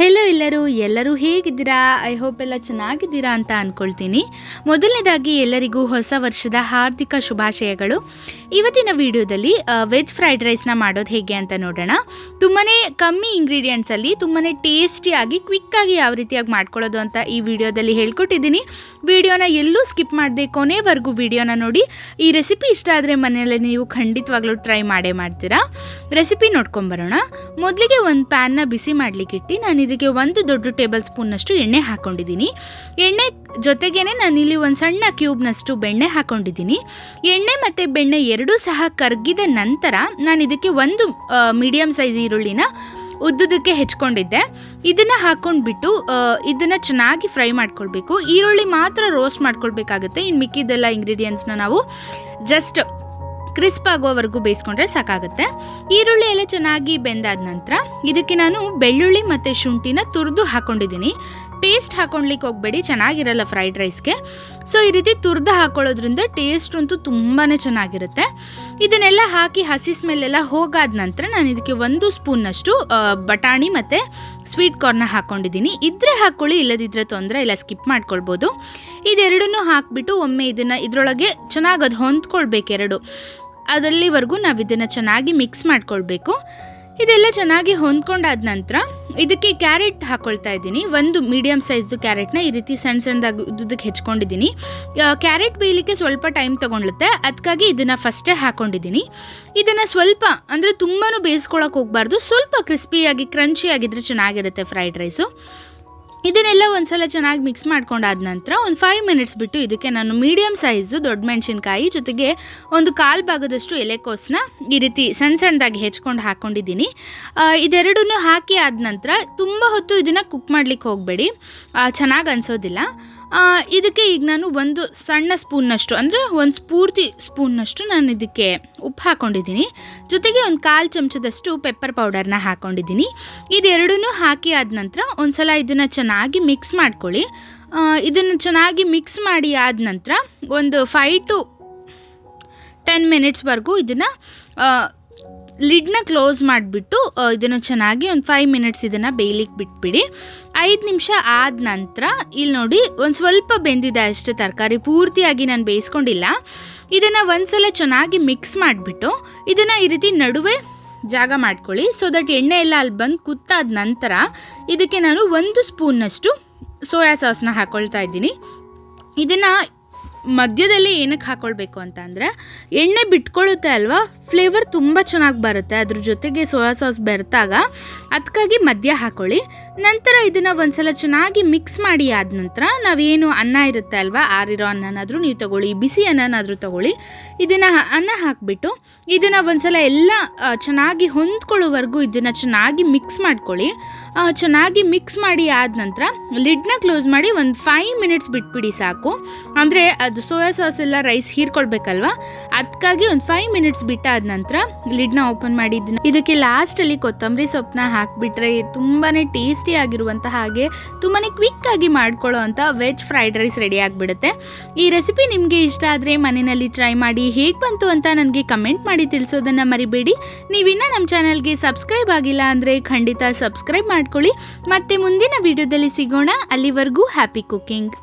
Hello ಎಲ್ಲರೂ ಎಲ್ಲರೂ ಹೇಗಿದ್ದೀರಾ? ಐ ಹೋಪ್ ಎಲ್ಲ ಚೆನ್ನಾಗಿದ್ದೀರಾ ಅಂತ ಅಂದ್ಕೊಳ್ತೀನಿ ಮೊದಲನೇದಾಗಿ ಎಲ್ಲರಿಗೂ ಹೊಸ ವರ್ಷದ ಹಾರ್ದಿಕ ಶುಭಾಶಯಗಳು. ಇವತ್ತಿನ ವಿಡಿಯೋದಲ್ಲಿ ವೆಜ್ ಫ್ರೈಡ್ ರೈಸ್ನ ಮಾಡೋದು ಹೇಗೆ ಅಂತ ನೋಡೋಣ. ತುಂಬಾ ಕಮ್ಮಿ ಇಂಗ್ರೀಡಿಯೆಂಟ್ಸಲ್ಲಿ ತುಂಬಾ ಟೇಸ್ಟಿಯಾಗಿ ಕ್ವಿಕ್ಕಾಗಿ ಯಾವ ರೀತಿಯಾಗಿ ಮಾಡ್ಕೊಳ್ಳೋದು ಅಂತ ಈ ವಿಡಿಯೋದಲ್ಲಿ ಹೇಳ್ಕೊಟ್ಟಿದ್ದೀನಿ. ವಿಡಿಯೋನ ಎಲ್ಲೂ ಸ್ಕಿಪ್ ಮಾಡದೆ ಕೊನೆವರೆಗೂ ವಿಡಿಯೋನ ನೋಡಿ. ಈ ರೆಸಿಪಿ ಇಷ್ಟ ಆದರೆ ಮನೆಯಲ್ಲೇ ನೀವು ಖಂಡಿತವಾಗ್ಲೂ ಟ್ರೈ ಮಾಡೇ ಮಾಡ್ತೀರಾ. ರೆಸಿಪಿ ನೋಡ್ಕೊಂಬರೋಣ. ಮೊದಲಿಗೆ ಒಂದು ಪ್ಯಾನ್ನ ಬಿಸಿ ಮಾಡಲಿಕ್ಕೆ ಇಟ್ಟು ನಾನು ಇದಕ್ಕೆ ಒಂದು ದೊಡ್ಡ ಟೇಬಲ್ ಸ್ಪೂನ್ನಷ್ಟು ಎಣ್ಣೆ ಹಾಕ್ಕೊಂಡಿದ್ದೀನಿ ಎಣ್ಣೆ ಜೊತೆಗೇನೆ ನಾನಿಲ್ಲಿ ಒಂದು ಸಣ್ಣ ಕ್ಯೂಬ್ನಷ್ಟು ಬೆಣ್ಣೆ ಹಾಕ್ಕೊಂಡಿದ್ದೀನಿ ಎಣ್ಣೆ ಮತ್ತು ಬೆಣ್ಣೆ ಎರಡೂ ಸಹ ಕರಗಿದ ನಂತರ ನಾನು ಇದಕ್ಕೆ ಒಂದು ಮೀಡಿಯಮ್ ಸೈಜ್ ಈರುಳ್ಳಿನ ಉದ್ದುದಕ್ಕೆ ಹೆಚ್ಕೊಂಡಿದ್ದೆ. ಇದನ್ನು ಹಾಕ್ಕೊಂಡ್ಬಿಟ್ಟು ಇದನ್ನು ಚೆನ್ನಾಗಿ ಫ್ರೈ ಮಾಡ್ಕೊಳ್ಬೇಕು. ಈರುಳ್ಳಿ ಮಾತ್ರ ರೋಸ್ಟ್ ಮಾಡ್ಕೊಳ್ಬೇಕಾಗುತ್ತೆ. ಇನ್ನು ಮಿಕ್ಕಿದ್ದೆಲ್ಲ ಇಂಗ್ರೀಡಿಯೆಂಟ್ಸ್ನ ನಾವು ಜಸ್ಟ್ ಕ್ರಿಸ್ಪ್ ಆಗೋವರೆಗೂ ಬೇಯಿಸ್ಕೊಂಡ್ರೆ ಸಾಕಾಗುತ್ತೆ. ಈರುಳ್ಳಿ ಎಲ್ಲ ಚೆನ್ನಾಗಿ ಬೆಂದಾದ ನಂತರ ಇದಕ್ಕೆ ನಾನು ಬೆಳ್ಳುಳ್ಳಿ ಮತ್ತು ಶುಂಠಿನ ತುರಿದು ಹಾಕ್ಕೊಂಡಿದ್ದೀನಿ ಪೇಸ್ಟ್ ಹಾಕ್ಕೊಳ್ಲಿಕ್ಕೆ ಹೋಗಬೇಡಿ, ಚೆನ್ನಾಗಿರಲ್ಲ ಫ್ರೈಡ್ ರೈಸ್ಗೆ. ಸೊ ಈ ರೀತಿ ತುರ್ದು ಹಾಕೊಳ್ಳೋದ್ರಿಂದ ಟೇಸ್ಟ್ ಅಂತೂ ತುಂಬಾ ಚೆನ್ನಾಗಿರುತ್ತೆ. ಇದನ್ನೆಲ್ಲ ಹಾಕಿ ಹಸಿ ಸ್ಮೆಲ್ಲೆಲ್ಲ ಹೋಗಾದ ನಂತರ ನಾನು ಇದಕ್ಕೆ ಒಂದು ಸ್ಪೂನ್ನಷ್ಟು ಬಟಾಣಿ ಮತ್ತು ಸ್ವೀಟ್ ಕಾರ್ನ ಹಾಕ್ಕೊಂಡಿದ್ದೀನಿ ಇದ್ರೆ ಹಾಕ್ಕೊಳ್ಳಿ ಇಲ್ಲದಿದ್ದರೆ ತೊಂದರೆ ಇಲ್ಲ, ಸ್ಕಿಪ್ ಮಾಡ್ಕೊಳ್ಬೋದು. ಇದೆರಡನ್ನೂ ಹಾಕ್ಬಿಟ್ಟು ಒಮ್ಮೆ ಇದನ್ನು ಇದರೊಳಗೆ ಚೆನ್ನಾಗಿ ಅದು ಹೊಂದ್ಕೊಳ್ಬೇಕು ಎರಡು. ಅದಲ್ಲಿವರೆಗೂ ನಾವು ಇದನ್ನು ಚೆನ್ನಾಗಿ ಮಿಕ್ಸ್ ಮಾಡ್ಕೊಳ್ಬೇಕು. ಇದೆಲ್ಲ ಚೆನ್ನಾಗಿ ಹೊಂದ್ಕೊಂಡಾದ ನಂತರ ಇದಕ್ಕೆ ಕ್ಯಾರೆಟ್ ಹಾಕ್ಕೊಳ್ತಾ ಇದ್ದೀನಿ. ಒಂದು ಮೀಡಿಯಮ್ ಸೈಜ್ದು ಕ್ಯಾರೆಟ್ನ ಈ ರೀತಿ ಸಣ್ಣ ಸಣ್ಣದಾಗಿ ಉದ್ದಕ್ಕೆ ಹೆಚ್ಕೊಂಡಿದ್ದೀನಿ ಕ್ಯಾರೆಟ್ ಬೇಯಲಿಕ್ಕೆ ಸ್ವಲ್ಪ ಟೈಮ್ ತೊಗೊಳುತ್ತೆ ಅದಕ್ಕಾಗಿ ಇದನ್ನು ಫಸ್ಟೇ ಹಾಕ್ಕೊಂಡಿದ್ದೀನಿ ಇದನ್ನು ಸ್ವಲ್ಪ, ಅಂದರೆ ತುಂಬಾ ಬೇಯಿಸ್ಕೊಳಕ್ಕೆ ಹೋಗಬಾರ್ದು. ಸ್ವಲ್ಪ ಕ್ರಿಸ್ಪಿಯಾಗಿ ಕ್ರಂಚಿಯಾಗಿದ್ದರೆ ಚೆನ್ನಾಗಿರುತ್ತೆ ಫ್ರೈಡ್ ರೈಸು ಇದನ್ನೆಲ್ಲ ಒಂದ್ಸಲ ಚೆನ್ನಾಗಿ ಮಿಕ್ಸ್ ಮಾಡ್ಕೊಂಡಾದ ನಂತರ ಒಂದು ಫೈವ್ ಮಿನಿಟ್ಸ್ ಬಿಟ್ಟು ಇದಕ್ಕೆ ನಾನು ಮೀಡಿಯಮ್ ಸೈಜು ದೊಡ್ಡ ಮೆಣಸಿನ್ಕಾಯಿ ಜೊತೆಗೆ ಒಂದು ಕಾಲು ಭಾಗದಷ್ಟು ಎಲೆಕೋಸನ್ನ ಈ ರೀತಿ ಸಣ್ಣ ಸಣ್ಣದಾಗಿ ಹೆಚ್ಕೊಂಡು ಹಾಕ್ಕೊಂಡಿದ್ದೀನಿ ಇದೆರಡೂ ಹಾಕಿ ಆದ ನಂತರ ತುಂಬ ಹೊತ್ತು ಇದನ್ನು ಕುಕ್ ಮಾಡ್ಲಿಕ್ಕೆ ಹೋಗಬೇಡಿ. ಚೆನ್ನಾಗಿ ಅನಿಸೋದಿಲ್ಲ. ಇದಕ್ಕೆ ಈಗ ನಾನು ಒಂದು ಸಣ್ಣ ಸ್ಪೂನ್ನಷ್ಟು ಅಂದರೆ ಒಂದು ಸ್ಫೂರ್ತಿ ಸ್ಪೂನ್ನಷ್ಟು ನಾನು ಇದಕ್ಕೆ ಉಪ್ಪು ಹಾಕ್ಕೊಂಡಿದ್ದೀನಿ ಜೊತೆಗೆ ಒಂದು ಕಾಲು ಚಮಚದಷ್ಟು ಪೆಪ್ಪರ್ ಪೌಡರ್ನ ಹಾಕ್ಕೊಂಡಿದ್ದೀನಿ ಇದೆರಡೂ ಹಾಕಿ ಆದ ನಂತರ ಒಂದು ಸಲ ಇದನ್ನು ಚೆನ್ನಾಗಿ ಮಿಕ್ಸ್ ಮಾಡ್ಕೊಳ್ಳಿ. ಇದನ್ನು ಚೆನ್ನಾಗಿ ಮಿಕ್ಸ್ ಮಾಡಿ ಆದ ನಂತರ ಒಂದು ಫೈವ್ ಟು ಟೆನ್ ಮಿನಿಟ್ಸ್ವರೆಗೂ ಇದನ್ನು ಲಿಡ್ನ ಕ್ಲೋಸ್ ಮಾಡಿಬಿಟ್ಟು ಇದನ್ನು ಚೆನ್ನಾಗಿ ಒಂದು ಫೈವ್ ಮಿನಿಟ್ಸ್ ಇದನ್ನು ಬೇಯಲಿಕ್ಕೆ ಬಿಟ್ಬಿಡಿ. ಐದು ನಿಮಿಷ ಆದ ನಂತರ ಇಲ್ಲಿ ನೋಡಿ ಒಂದು ಸ್ವಲ್ಪ ಬೆಂದಿದೆ ಅಷ್ಟು ತರಕಾರಿ. ಪೂರ್ತಿಯಾಗಿ ನಾನು ಬೇಯಿಸ್ಕೊಂಡಿಲ್ಲ. ಇದನ್ನು ಒಂದ್ಸಲ ಚೆನ್ನಾಗಿ ಮಿಕ್ಸ್ ಮಾಡಿಬಿಟ್ಟು ಇದನ್ನು ಈ ರೀತಿ ನಡುವೆ ಜಾಗ ಮಾಡ್ಕೊಳ್ಳಿ. ಸೊ ದಟ್ ಎಣ್ಣೆ ಎಲ್ಲ ಅಲ್ಲಿ ಬಂದು ಕುತ್ತಾದ ನಂತರ ಇದಕ್ಕೆ ನಾನು ಒಂದು ಸ್ಪೂನ್ನಷ್ಟು ಸೋಯಾ ಸಾಸ್ನ ಹಾಕ್ಕೊಳ್ತಾ ಇದ್ದೀನಿ. ಇದನ್ನು ಮಧ್ಯದಲ್ಲಿ ಏನಕ್ಕೆ ಹಾಕ್ಕೊಳ್ಬೇಕು ಅಂತ ಅಂದರೆ, ಎಣ್ಣೆ ಬಿಟ್ಕೊಳ್ಳುತ್ತೆ ಅಲ್ವಾ? ಫ್ಲೇವರ್ ತುಂಬ ಚೆನ್ನಾಗಿ ಬರುತ್ತೆ. ಅದ್ರ ಜೊತೆಗೆ ಸೋಯಾ ಸಾಸ್ ಬೆರೆತಾಗ ಅದಕ್ಕಾಗಿ ಮಧ್ಯ ಹಾಕ್ಕೊಳ್ಳಿ ನಂತರ ಇದನ್ನು ಒಂದ್ಸಲ ಚೆನ್ನಾಗಿ ಮಿಕ್ಸ್ ಮಾಡಿ ಆದ ನಂತರ ನಾವೇನು ಅನ್ನ ಇರುತ್ತೆ ಅಲ್ವಾ? ಆರಿರೋ ಅನ್ನನಾದರೂ ನೀವು ತಗೊಳ್ಳಿ. ಬಿಸಿ ಅನ್ನನಾದರೂ ತಗೊಳ್ಳಿ. ಇದನ್ನು ಅನ್ನ ಹಾಕಿಬಿಟ್ಟು, ಇದನ್ನು ಒಂದ್ಸಲ ಎಲ್ಲ ಚೆನ್ನಾಗಿ ಹೊಂದ್ಕೊಳ್ಳೋವರೆಗೂ ಇದನ್ನು ಚೆನ್ನಾಗಿ ಮಿಕ್ಸ್ ಮಾಡ್ಕೊಳ್ಳಿ. ಚೆನ್ನಾಗಿ ಮಿಕ್ಸ್ ಮಾಡಿ ಆದ ನಂತರ ಲಿಡ್ನ ಕ್ಲೋಸ್ ಮಾಡಿ ಒಂದು ಫೈವ್ ಮಿನಿಟ್ಸ್ ಬಿಟ್ಬಿಡಿ ಸಾಕು. ಅಂದರೆ ಅದು ಸೋಯಾ ಸಾಸ್ ಎಲ್ಲ ರೈಸ್ ಹೀರ್ಕೊಳ್ಬೇಕಲ್ವ? ಅದಕ್ಕಾಗಿ ಒಂದು ಫೈವ್ ಮಿನಿಟ್ಸ್ ಬಿಟ್ಟಾದ ನಂತರ ಲಿಡ್ನ ಓಪನ್ ಮಾಡಿದ್ನ ಇದಕ್ಕೆ ಲಾಸ್ಟಲ್ಲಿ ಕೊತ್ತಂಬರಿ ಸೊಪ್ಪನ್ನ ಹಾಕಿಬಿಟ್ರೆ ತುಂಬಾ ಟೇಸ್ಟಿ ಆಗಿರುವಂಥ ಹಾಗೆ ತುಂಬಾ ಕ್ವಿಕ್ಕಾಗಿ ಮಾಡ್ಕೊಳ್ಳೋ ಅಂಥ ವೆಜ್ ಫ್ರೈಡ್ ರೈಸ್ ರೆಡಿ ಆಗಿಬಿಡುತ್ತೆ. ಈ ರೆಸಿಪಿ ನಿಮಗೆ ಇಷ್ಟ ಆದರೆ ಮನೆಯಲ್ಲಿ ಟ್ರೈ ಮಾಡಿ ಹೇಗೆ ಬಂತು ಅಂತ ನನಗೆ ಕಮೆಂಟ್ ಮಾಡಿ ತಿಳಿಸೋದನ್ನು ಮರಿಬೇಡಿ. ನೀವಿನ್ನೂ ನಮ್ಮ ಚಾನಲ್ಗೆ ಸಬ್ಸ್ಕ್ರೈಬ್ ಆಗಿಲ್ಲ ಅಂದರೆ ಖಂಡಿತ ಸಬ್ಸ್ಕ್ರೈಬ್ ಮಾಡ್ಕೊಳ್ಳಿ. ಮತ್ತೆ ಮುಂದಿನ ವಿಡಿಯೋದಲ್ಲಿ ಸಿಗೋಣ. ಅಲ್ಲಿವರೆಗೂ ಹ್ಯಾಪಿ ಕುಕಿಂಗ್